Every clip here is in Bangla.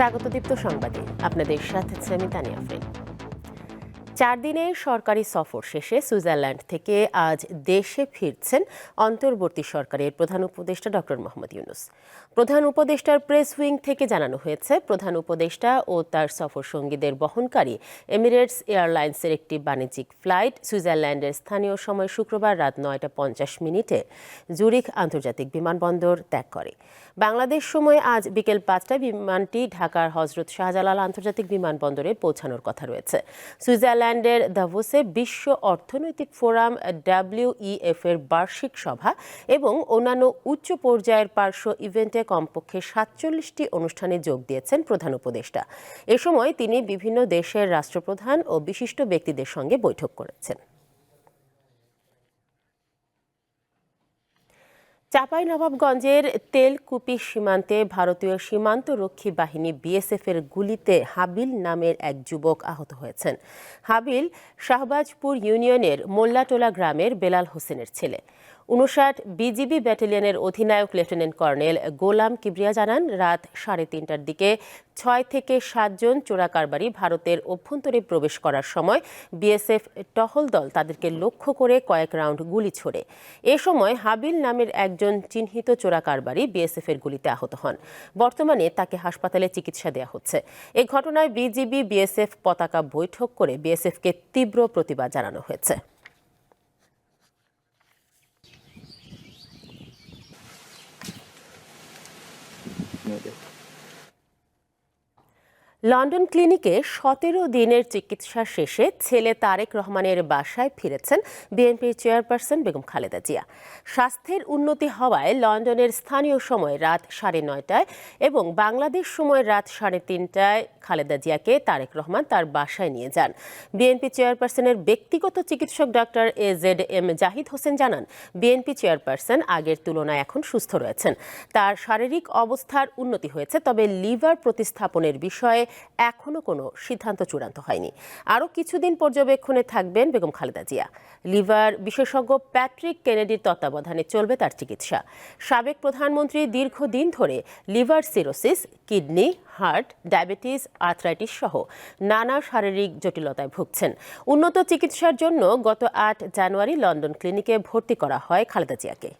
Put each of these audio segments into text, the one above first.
স্বাগত দীপ্ত সংবাদে। আপনাদের সাথে আমি তানিয়া ফ্রেন চার দিনের সরকারি সফর শেষে সুইজারল্যান্ড থেকে আজ দেশে ফিরছেন অন্তর্বর্তী সরকারের প্রধান উপদেষ্টা ডক্টর মোহাম্মদ ইউনুস। প্রধান উপদেষ্টার প্রেস উইং থেকে জানানো হয়েছে, প্রধান উপদেষ্টা ও তার সফর সঙ্গীদের বহনকারী এমিরেটস এয়ারলাইন্সের একটি বাণিজ্যিক ফ্লাইট সুইজারল্যান্ডের স্থানীয় সময় শুক্রবার রাত নয়টা পঞ্চাশ মিনিটে জুরিখ আন্তর্জাতিক বিমানবন্দর ত্যাগ করে। বাংলাদেশ সময় আজ বিকেল পাঁচটায় বিমানটি ঢাকার হজরত শাহজালাল আন্তর্জাতিক বিমানবন্দরে পৌঁছানোর কথা রয়েছে। সুইজারল্যান্ডের দাভোসে বিশ্ব অর্থনৈতিক ফোরাম ডাব্লিউইএফ এর বার্ষিক সভা এবং অন্যান্য উচ্চ পর্যায়ের পার্শ্ব ইভেন্টে কমপক্ষে সাতচল্লিশটি অনুষ্ঠানে যোগ দিয়েছেন প্রধান উপদেষ্টা। এ সময় তিনি বিভিন্ন দেশের রাষ্ট্রপ্রধান ও বিশিষ্ট ব্যক্তিদের সঙ্গে বৈঠক করেছেন। চাঁপাই নবাবগঞ্জের তেলকুপি সীমান্তে ভারতীয় সীমান্ত রক্ষী বাহিনী বিএসএফ এর গুলিতে হাবিল নামের এক যুবক আহত হয়েছেন। হাবিল শাহবাজপুর ইউনিয়নের মোল্লাটোলা গ্রামের বেলাল হোসেনের ছেলে। উনষাট বিজিবি ব্যাটালিয়নের অধিনায়ক লেফটেন্যান্ট কর্নেল গোলাম কিবরিয়া জানান, রাত সাড়ে তিনটার দিকে ছয় থেকে সাতজন চোরাকারবারি ভারতের অভ্যন্তরে প্রবেশ করার সময় বিএসএফ টহল দল তাদেরকে লক্ষ্য করে কয়েক রাউন্ড গুলি ছোড়ে। এ সময় হাবিল নামের একজন চিহ্নিত চোরাকারবারি বিএসএফ এর গুলিতে আহত হন। বর্তমানে তাকে হাসপাতালে চিকিৎসা দেওয়া হচ্ছে। এ ঘটনায় বিজিবি বিএসএফ পতাকা বৈঠক করে বিএসএফকে তীব্র প্রতিবাদ জানানো হয়েছে। know. লন্ডন ক্লিনিকে সতেরো দিনের চিকিৎসা শেষে ছেলে তারেক রহমানের বাসায় ফিরেছেন বিএনপির চেয়ারপারসন বেগম খালেদা জিয়া। স্বাস্থ্যের উন্নতি হওয়ায় লন্ডনের স্থানীয় সময় রাত সাড়ে নয়টায় এবং বাংলাদেশ সময় রাত সাড়ে তিনটায় খালেদা জিয়াকে তারেক রহমান তার বাসায় নিয়ে যান। বিএনপি চেয়ারপারসনের ব্যক্তিগত চিকিৎসক doctor A Z M Zahid Hossain জানান, বিএনপি চেয়ারপারসন আগের তুলনায় এখন সুস্থ রয়েছেন। তার শারীরিক অবস্থার উন্নতি হয়েছে, তবে লিভার প্রতিস্থাপনের বিষয়ে এখনও কোনো সিদ্ধান্ত চূড়ান্ত হয়নি। আরও কিছুদিন পর্যবেক্ষণে থাকবেন বেগম খালেদা জিয়া। লিভার বিশেষজ্ঞ প্যাট্রিক কেনেডির তত্ত্বাবধানে চলবে তার চিকিৎসা। সাবেক প্রধানমন্ত্রী দীর্ঘদিন ধরে liver cirrhosis, kidney, heart, diabetes, arthritis সহ নানা শারীরিক জটিলতায় ভুগছেন। উন্নত চিকিৎসার জন্য গত আট জানুয়ারি লন্ডন ক্লিনিকে ভর্তি করা হয় খালেদা জিয়াকে।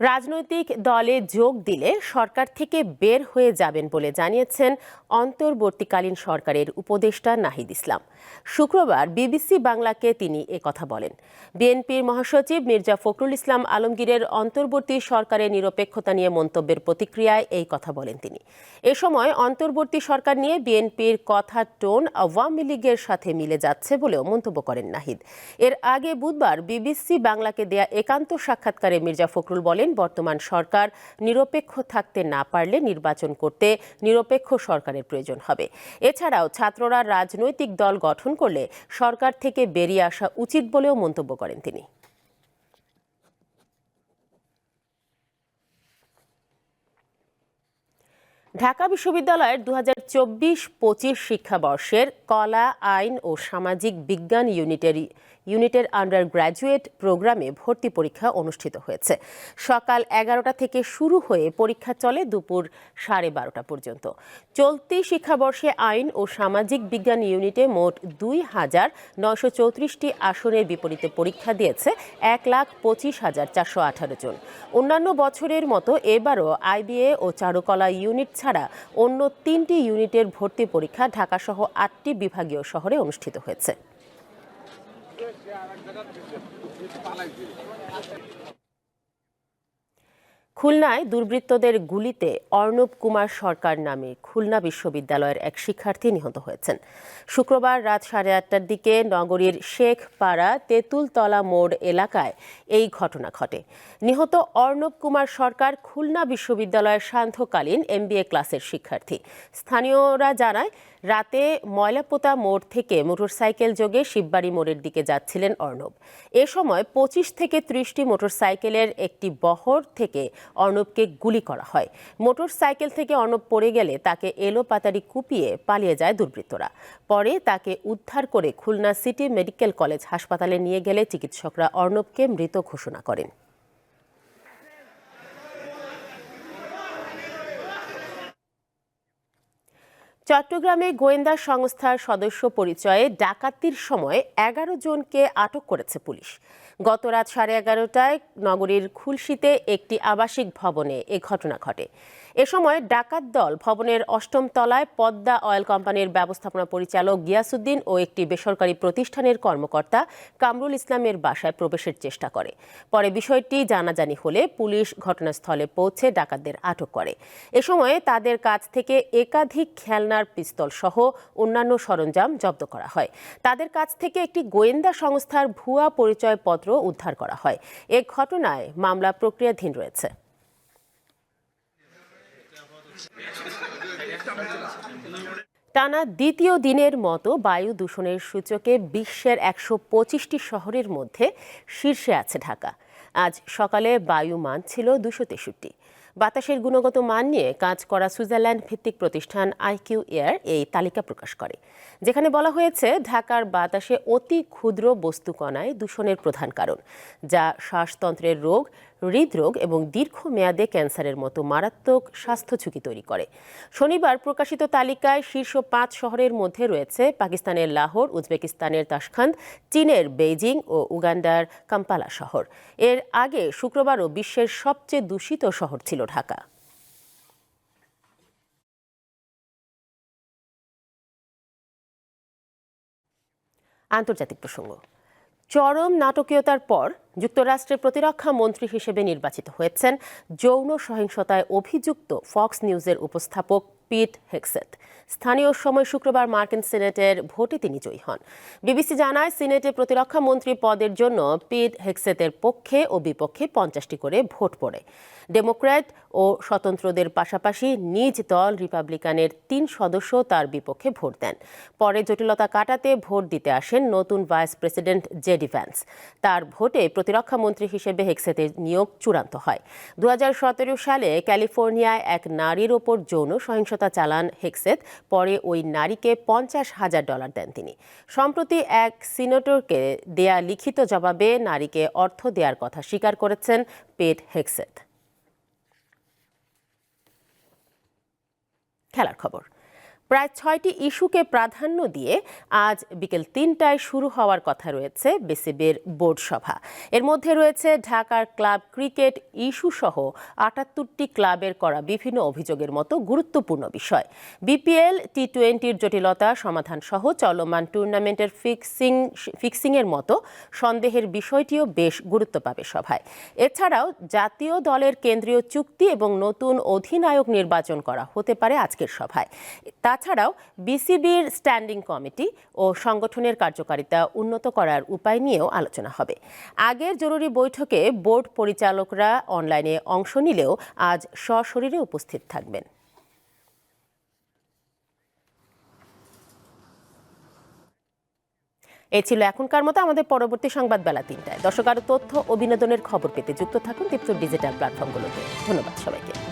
রাজনৈতিক দলে যোগ দিলে সরকার থেকে বের হয়ে যাবেন বলে জানিয়েছেন অন্তর্বর্তীকালীন সরকারের উপদেষ্টা নাহিদ ইসলাম। শুক্রবার বিবিসি বাংলাকে তিনি কথা বলেন। বিএনপির মহাসচিব মির্জা ফখরুল ইসলাম আলমগীরের অন্তর্বর্তী সরকারের নিরপেক্ষতা নিয়ে মন্তব্যের প্রতিক্রিয়ায় এই কথা বলেন তিনি। এ সময় অন্তর্বর্তী সরকার নিয়ে বিএনপির কথার টোন আওয়ামী লীগের সাথে মিলে যাচ্ছে বলেও মন্তব্য করেন নাহিদ। এর আগে বুধবার বিবিসি বাংলাকে দেয়া একান্ত সাক্ষাৎকারে মির্জা ফখরুল বলেন বর্তমান সরকার নিরপেক্ষ থাকতে না পারলে নির্বাচন করতে নিরপেক্ষ সরকারের প্রয়োজন হবে। এছাড়াও ছাত্ররা রাজনৈতিক দল গঠন করলে সরকার থেকে বেরিয়ে আসা উচিত বলেও মন্তব্য করেন তিনি। ঢাকা বিশ্ববিদ্যালয়ের দু হাজার চব্বিশ পঁচিশ শিক্ষাবর্ষের কলা, আইন ও সামাজিক বিজ্ঞান ইউনিটের ইউনিটের আন্ডার গ্র্যাজুয়েট প্রোগ্রামে ভর্তি পরীক্ষা অনুষ্ঠিত হয়েছে। সকাল এগারোটা থেকে শুরু হয়ে পরীক্ষা চলে দুপুর সাড়ে বারোটা পর্যন্ত। চলতি শিক্ষাবর্ষে আইন ও সামাজিক বিজ্ঞান ইউনিটে মোট দুই হাজার নয়শো চৌত্রিশটি আসনের বিপরীতে পরীক্ষা দিয়েছে এক লাখ পঁচিশ হাজার চারশো আঠারো জন। অন্যান্য বছরের মতো এবারও আইবিএ ও চারুকলা ইউনিট ছাড়া অন্য তিনটি ইউনিটের ভর্তি পরীক্ষা ঢাকাসহ আটটি বিভাগীয় শহরে অনুষ্ঠিত হয়েছে। পালাইছে। খুলনায় দুর্বৃত্তদের গুলিতে অর্ণব কুমার সরকার নামে খুলনা বিশ্ববিদ্যালয়ের এক শিক্ষার্থী নিহত হয়েছেন। শুক্রবার রাত সাড়ে আটটার দিকে নগরীর শেখ পাড়া তেঁতুলতলা মোড় এলাকায় এই ঘটনা ঘটে। নিহত অর্ণব কুমার সরকার খুলনা বিশ্ববিদ্যালয়ের সান্ধ্যকালীন এমবিএ ক্লাসের শিক্ষার্থী। স্থানীয়রা জানায়, রাতে ময়লাপোতা মোড় থেকে মোটরসাইকেল যোগে শিববাড়ি মোড়ের দিকে যাচ্ছিলেন অর্ণব। এ সময় পঁচিশ থেকে ত্রিশটি মোটরসাইকেলের একটি বহর থেকে অর্ণবকে গুলি করা হয়। মোটর সাইকেল থেকে অর্ণব পড়ে গেলে তাকে এলো পাতারি কুপিয়ে পালিয়ে যায় দুর্বৃত্তরা। পরে তাকে উদ্ধার করে খুলনা সিটি মেডিকেল কলেজ হাসপাতালে নিয়ে গেলে চিকিৎসকরা অর্ণবকে মৃত ঘোষণা করেন। চট্টগ্রামে গোয়েন্দা সংস্থার সদস্য পরিচয়ে ডাকাতির সময় এগারো জনকে আটক করেছে পুলিশ। গত রাত সাড়ে এগারোটায় নগরীর খুলশিতে একটি আবাসিক ভবনে এ ঘটনা ঘটে। এ সময় ডাকাত দল ভবনের অষ্টম তলায় পদ্মা অয়েল কোম্পানির ব্যবস্থাপনা পরিচালক গিয়াসুদ্দিন ও একটি বেসরকারি প্রতিষ্ঠানের কর্মকর্তা কামরুল ইসলামের বাসায় প্রবেশের চেষ্টা করে। পরে বিষয়টি জানাজানি হলে পুলিশ ঘটনাস্থলে পৌঁছে ডাকাতদের আটক করে। এ সময়ে তাদের কাছ থেকে একাধিক খেলনার পিস্তল সহ অন্যান্য সরঞ্জাম জব্দ করা হয়। তাদের কাছ থেকে একটি গোয়েন্দা সংস্থার ভুয়া পরিচয়পত্র উদ্ধার করা হয়। এ ঘটনায় মামলা প্রক্রিয়াধীন রয়েছে। টানা দ্বিতীয় দিনের মতো বায়ু দূষণের সূচকে বিশ্বের একশো পঁচিশটি শহরের মধ্যে শীর্ষে আছে ঢাকা। আজ সকালে বায়ু মান ছিল দুশো তেষট্টি। বাতাসের গুণগত মান নিয়ে কাজ করা সুইজারল্যান্ড ভিত্তিক প্রতিষ্ঠান আইকিউ এয়ার এই তালিকা প্রকাশ করে। যেখানে বলা হয়েছে, ঢাকার বাতাসে অতি ক্ষুদ্র বস্তুকণায় দূষণের প্রধান কারণ, যা শ্বাসতন্ত্রের রোগ হৃদরোগ এবং দীর্ঘমেয়াদে ক্যান্সারের মতো মারাত্মক স্বাস্থ্য ঝুঁকি তৈরি করে। শনিবার প্রকাশিত তালিকায় শীর্ষ পাঁচ শহরের মধ্যে রয়েছে পাকিস্তানের লাহোর, উজবেকিস্তানের তাসখান্দ চীনের বেইজিং ও উগান্ডার কাম্পালা শহর। এর আগে শুক্রবারও বিশ্বের সবচেয়ে দূষিত শহর ছিল ঢাকা। আন্তর্জাতিক প্রসঙ্গ। চরম নাটকীয়তার পর যুক্তরাষ্ট্রের প্রতিরক্ষা মন্ত্রী হিসেবে নির্বাচিত হয়েছেন যৌন সহিংসতায় অভিযুক্ত ফক্স নিউজের উপস্থাপক পিট হেক্সেট স্থানীয় সময় শুক্রবার মার্কিন সিনেটের ভোটে তিনি জয়ী হন। বিবিসি জানায়, সিনেটে প্রতিরক্ষা মন্ত্রী পদের জন্য পিট হেক্সেতের পক্ষে ও বিপক্ষে পঞ্চাশটি করে ভোট পড়ে। ডেমোক্র্যাট ও স্বতন্ত্রদের পাশাপাশি নিজ দল রিপাবলিকানের তিন সদস্য তার বিপক্ষে ভোট দেন। পরে জটিলতা কাটাতে ভোট দিতে আসেন নতুন ভাইস প্রেসিডেন্ট জেডি ভ্যান্স। তার ভোটে প্রতিরক্ষা মন্ত্রী হিসেবে হেক্সেতে নিয়োগ চূড়ান্ত হয়। দু হাজার সতেরো সালে ক্যালিফোর্নিয়ায় এক নারীর ওপর যৌন সহিংসতা চালান হেক্সেত। পরে ওই নারীকে পঞ্চাশ হাজার ডলার দেন তিনি। সম্প্রতি এক সিনেটরকে দেয়া লিখিত জবাবে নারীকে অর্থ দেওয়ার কথা স্বীকার করেছেন পেট হেক্সেত। খেলার খবর। প্রায় ছয়টি ইস্যুকে প্রাধান্য দিয়ে আজ বিকেল তিনটায় শুরু হওয়ার কথা রয়েছে বিসিবির বোর্ড সভা। এর মধ্যে রয়েছে ঢাকার ক্লাব ক্রিকেট ইস্যু সহ আটাত্তরটি ক্লাবের করা বিভিন্ন অভিযোগের মতো গুরুত্বপূর্ণ বিষয়। বিপিএল টি টোয়েন্টির জটিলতা সমাধান সহ চলমান টুর্নামেন্টের ফিক্সিং, ফিক্সিংয়ের মতো সন্দেহের বিষয়টিও বেশ গুরুত্ব পাবে সভায়। এছাড়াও জাতীয় দলের কেন্দ্রীয় চুক্তি এবং নতুন অধিনায়ক নির্বাচন করা হতে পারে আজকের সভায়। তাছাড়াও বিসিবির স্ট্যান্ডিং কমিটি ও সংগঠনের কার্যকারিতা উন্নত করার উপায় নিয়েও আলোচনা হবে। আগের জরুরি বৈঠকে বোর্ড পরিচালকরা অনলাইনে অংশ নিলেও আজ সশরীরে উপস্থিত থাকবেন। এ ছিল এখনকার মতো, আমাদের পরবর্তী সংবাদ বেলা তিনটায়। দর্শক, আরও তথ্য ও বিনোদনের খবর পেতে যুক্ত থাকুন দীপ্ত ডিজিটাল প্ল্যাটফর্মগুলোতে। ধন্যবাদ সবাইকে।